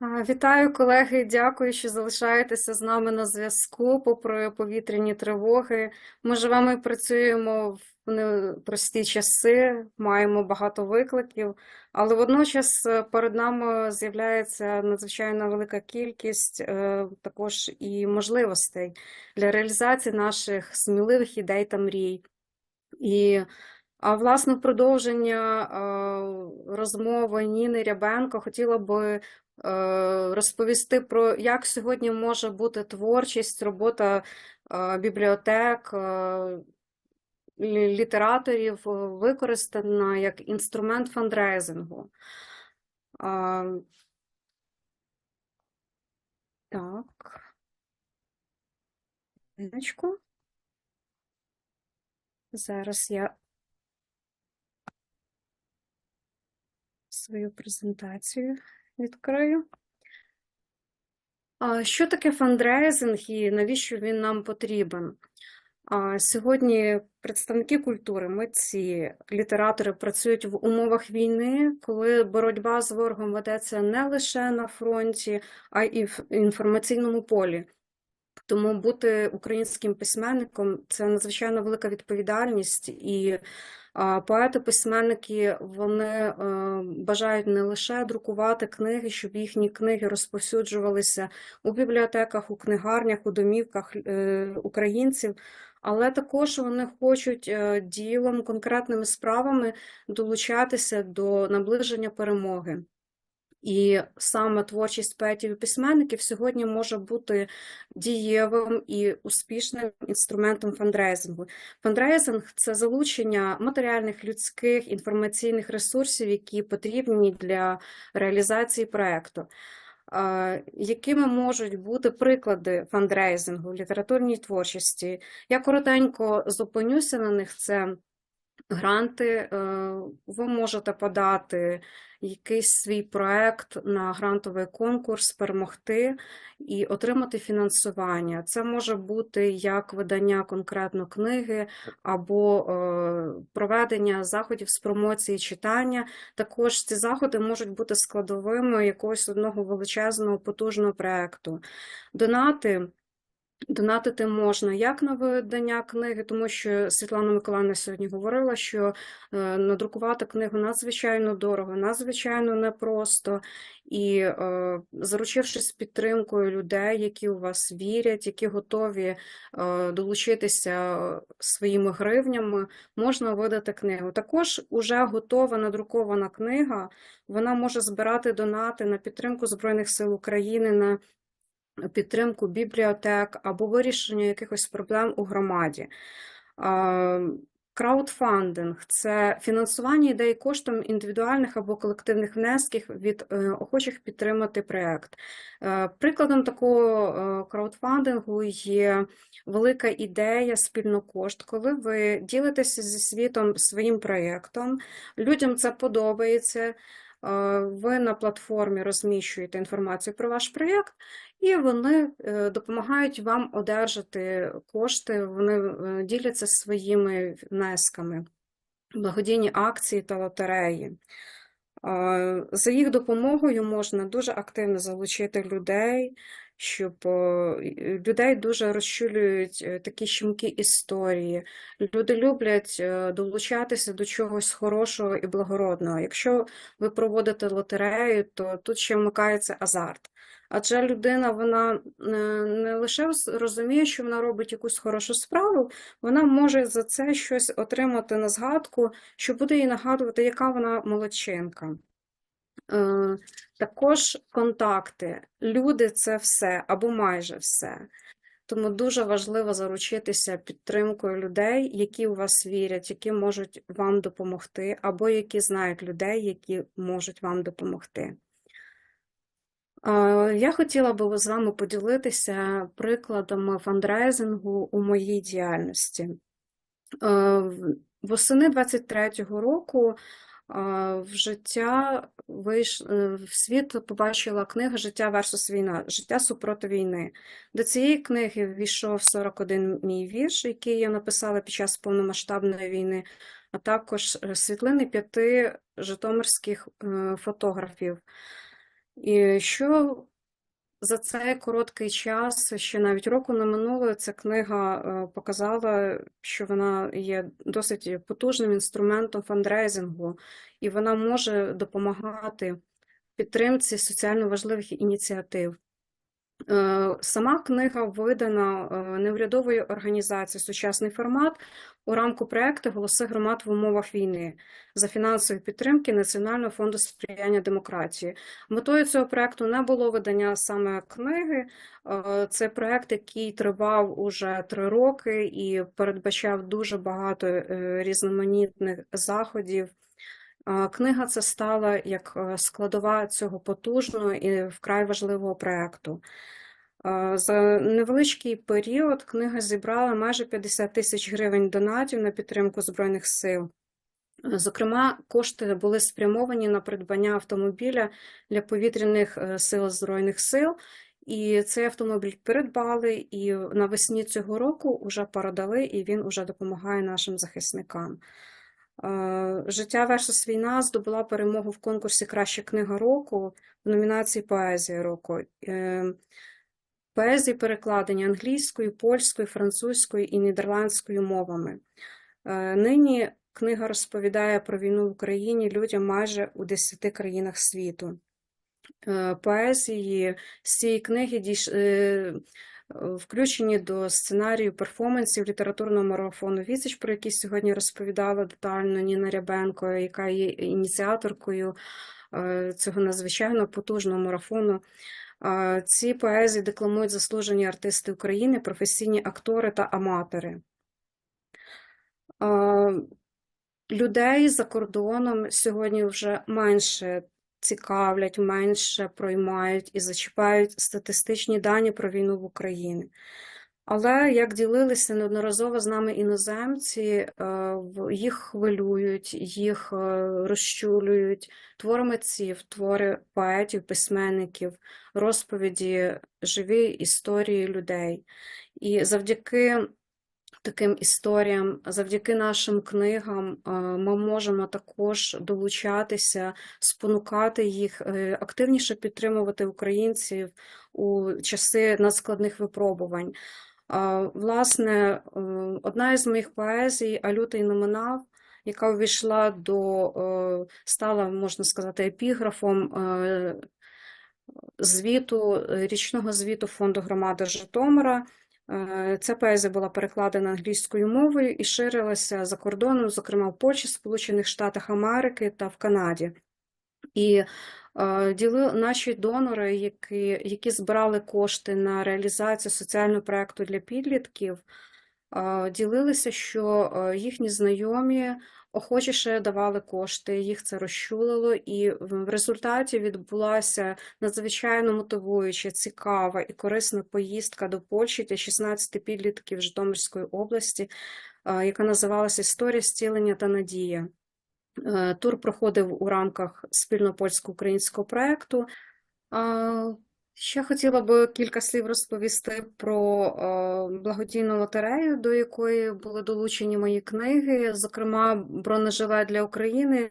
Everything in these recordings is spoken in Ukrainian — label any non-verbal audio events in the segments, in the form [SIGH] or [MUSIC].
Вітаю, колеги. Дякую, що залишаєтеся з нами на зв'язку. Попри повітряні тривоги. Ми живемо і працюємо в непрості часи, маємо багато викликів, але водночас е, перед нами з'являється надзвичайно велика кількість е, також і можливостей для реалізації наших сміливих ідей та мрій. І а власне, в продовження е, розмови Ніни Рябенко хотіла би розповісти про як сьогодні може бути творчість, робота е, бібліотек, літераторів використана як інструмент фандрейзингу. Так. Минуточку. Зараз я свою презентацію відкрию. Що таке фандрейзинг і навіщо він нам потрібен? Сьогодні представники культури, митці, літератори працюють в умовах війни, коли боротьба з ворогом ведеться не лише на фронті, а й в інформаційному полі. Тому бути українським письменником це надзвичайно велика відповідальність і Поети-письменники вони е, бажають не лише друкувати книги, щоб їхні книги розповсюджувалися у бібліотеках, у книгарнях, у домівках е, українців, але також вони хочуть е, ділом, конкретними справами долучатися до наближення перемоги. І саме творчість поетів і письменників сьогодні може бути дієвим і успішним інструментом фандрейзингу. Фандрейзинг це залучення матеріальних, людських, інформаційних ресурсів, які потрібні для реалізації проєкту. Якими можуть бути приклади фандрейзингу літературній творчості? Я коротенько зупинюся на них. Це гранти, е, ви можете подати якийсь свій проект на грантовий конкурс, перемогти і отримати фінансування. Це може бути як видання конкретно книги або е, проведення заходів з промоції читання. Також ці заходи можуть бути складовими якогось одного величезного потужного проекту. Донати. Донатити можна як на видання книги, тому що Світлана Миколаївна сьогодні говорила, що е, надрукувати книгу надзвичайно дорого, надзвичайно непросто. І е, заручившись підтримкою людей, які у вас вірять, які готові е, долучитися своїми гривнями, можна видати книгу. Також уже готова надрукована книга, вона може збирати донати на підтримку Збройних сил України. на підтримку бібліотек або вирішення якихось проблем у громаді. Краудфандинг це фінансування ідей коштом індивідуальних або колективних внесків від е, охочих підтримати проєкт. Е, прикладом такого е, краудфандингу є велика ідея спільнокошт, коли ви ділитеся зі світом своїм проєктом, людям це подобається. Ви на платформі розміщуєте інформацію про ваш проєкт, і вони е, допомагають вам одержати кошти, вони е, діляться своїми внесками, благодійні акції та лотереї. За їх допомогою можна дуже активно залучити людей, щоб людей дуже розчулюють е, такі щемкі історії. Люди люблять долучатися до чогось хорошого і благородного. Якщо ви проводите лотерею, то тут ще вмикається азарт. Адже людина вона е, не лише розуміє, що вона робить якусь хорошу справу, вона може за це щось отримати на згадку, що буде їй нагадувати, яка вона молодчинка. Е, також контакти. Люди це все або майже все. Тому дуже важливо заручитися підтримкою людей, які у вас вірять, які можуть вам допомогти, або які знають людей, які можуть вам допомогти. Я хотіла би з вами поділитися прикладами фандрейзингу у моїй діяльності. Восени 23-го року в життя вийш... Е, в світ побачила книга Життя версус війна, життя супроти війни. До цієї книги ввійшов 41 мій вірш, який я написала під час повномасштабної війни, а також е, світлини п'яти житомирських е, фотографів. І що за цей короткий час, ще навіть року не минуло, ця книга е, показала, що вона є досить потужним інструментом фандрейзингу, і вона може допомагати підтримці соціально важливих ініціатив. Е, Сама книга видана е, неурядовою організацією Сучасний формат у рамку проекту Голоси громад в умовах війни за фінансової підтримки Національного фонду сприяння демократії. Метою цього проекту не було видання саме книги. Е, Це проект, який тривав уже три роки і передбачав дуже багато різноманітних заходів. Книга це стала як е, складова цього потужного і вкрай важливого проекту. За невеличкий період книга зібрала майже 50 тисяч гривень донатів на підтримку Збройних сил. Зокрема, кошти були спрямовані на придбання автомобіля для повітряних е, сил Збройних сил, і цей автомобіль придбали, і навесні цього року вже передали, і він вже допомагає нашим захисникам. Е, Життя версус війна здобула перемогу в конкурсі Краща книга року в номінації Поезія року. Е, Поезії перекладені англійською, польською, французькою і нідерландською мовами. Е, Нині книга розповідає про війну в Україні людям майже у 10 країнах світу. Поезії з цієї книги дійш... е, включені до сценарію перформансів літературного марафону Візич, про який сьогодні розповідала детально Ніна Рябенко, яка є ініціаторкою е, цього надзвичайно потужного марафону. Е, Ці поезії декламують заслужені артисти України, професійні актори та аматори. Е, Людей за кордоном сьогодні вже менше цікавлять, менше проймають і зачіпають статистичні дані про війну в Україні. Але як ділилися неодноразово з нами іноземці, е, їх хвилюють, їх е, розчулюють твори митців, твори поетів, письменників, розповіді, живі історії людей. І завдяки таким історіям, завдяки нашим книгам, е, ми можемо також долучатися, спонукати їх, е, активніше підтримувати українців у часи надскладних випробувань. Власне, е, одна із моїх поезій «А лютий не яка увійшла до, стала, можна сказати, епіграфом звіту, річного звіту Фонду громади Житомира. Е, Ця поезія була перекладена англійською мовою і ширилася за кордоном, зокрема в Польщі, Сполучених Штатах Америки та в Канаді. І е, діли наші донори, які, які збирали кошти на реалізацію соціального проекту для підлітків, е, ділилися, що їхні знайомі охочіше давали кошти, їх це розчулило, і в результаті відбулася надзвичайно мотивуюча, цікава і корисна поїздка до Польщі для 16 підлітків Житомирської області, яка називалася Історія зцілення та надія. Е, Тур проходив у рамках спільно польсько-українського проекту. Ще хотіла би кілька слів розповісти про е, благодійну лотерею, до якої були долучені мої книги, зокрема «Бронежилет для України».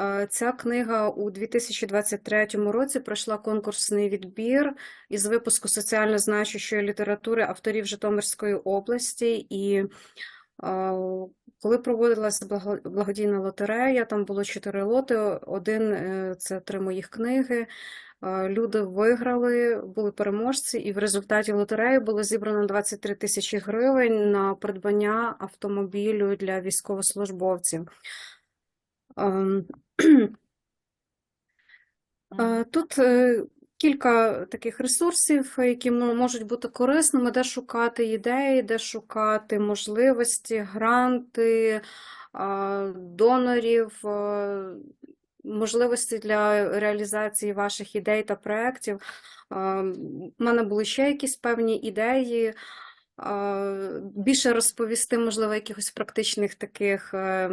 Е, Ця книга у 2023 році пройшла конкурсний відбір із випуску соціально значущої літератури авторів Житомирської області. І е, коли проводилася благодійна лотерея, там було чотири лоти. Один це три моїх книги. Е, Люди виграли, були переможці, і в результаті лотереї було зібрано 23 тисячі гривень на придбання автомобілю для військовослужбовців. Ем, [CLEARS THROAT] Е, Тут е, кілька таких ресурсів, які можуть бути корисними, де шукати ідеї, де шукати можливості, гранти, донорів, можливості для реалізації ваших ідей та проєктів. У мене були ще якісь певні ідеї. Більше розповісти, можливо, якихось практичних таких е,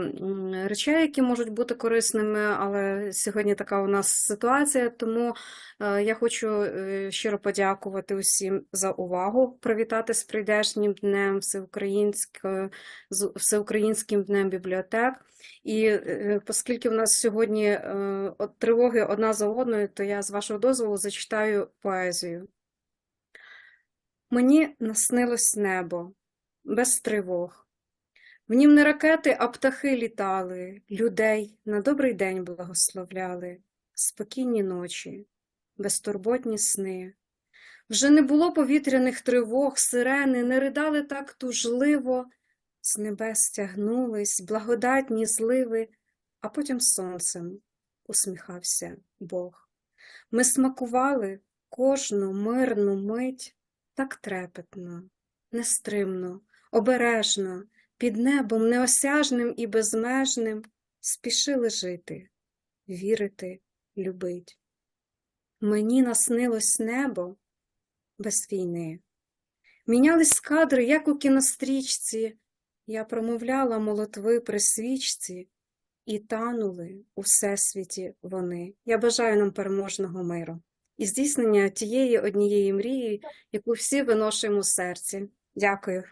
речей, які можуть бути корисними, але сьогодні така у нас ситуація, тому е, я хочу е, щиро подякувати усім за увагу, привітати з прийдешнім днем всеукраїнським днем бібліотек. І оскільки в нас сьогодні тривоги одна за одною, то я з вашого дозволу зачитаю поезію. Мені наснилось небо без тривог. В нім не ракети, а птахи літали, людей на добрий день благословляли, спокійні ночі, безтурботні сни. Вже не було повітряних тривог, сирени, не ридали так тужливо, з небес стягнулись благодатні зливи, а потім сонцем усміхався Бог. Ми смакували кожну мирну мить так трепетно, нестримно, обережно, під небом неосяжним і безмежним спішили жити, вірити, любить. Мені наснилось небо без війни. Мінялись кадри, як у кінострічці, я промовляла молитви при свічці, і танули у всесвіті вони. Я бажаю нам переможного миру і здійснення тієї однієї мрії, яку всі виношуємо в серці. Дякую.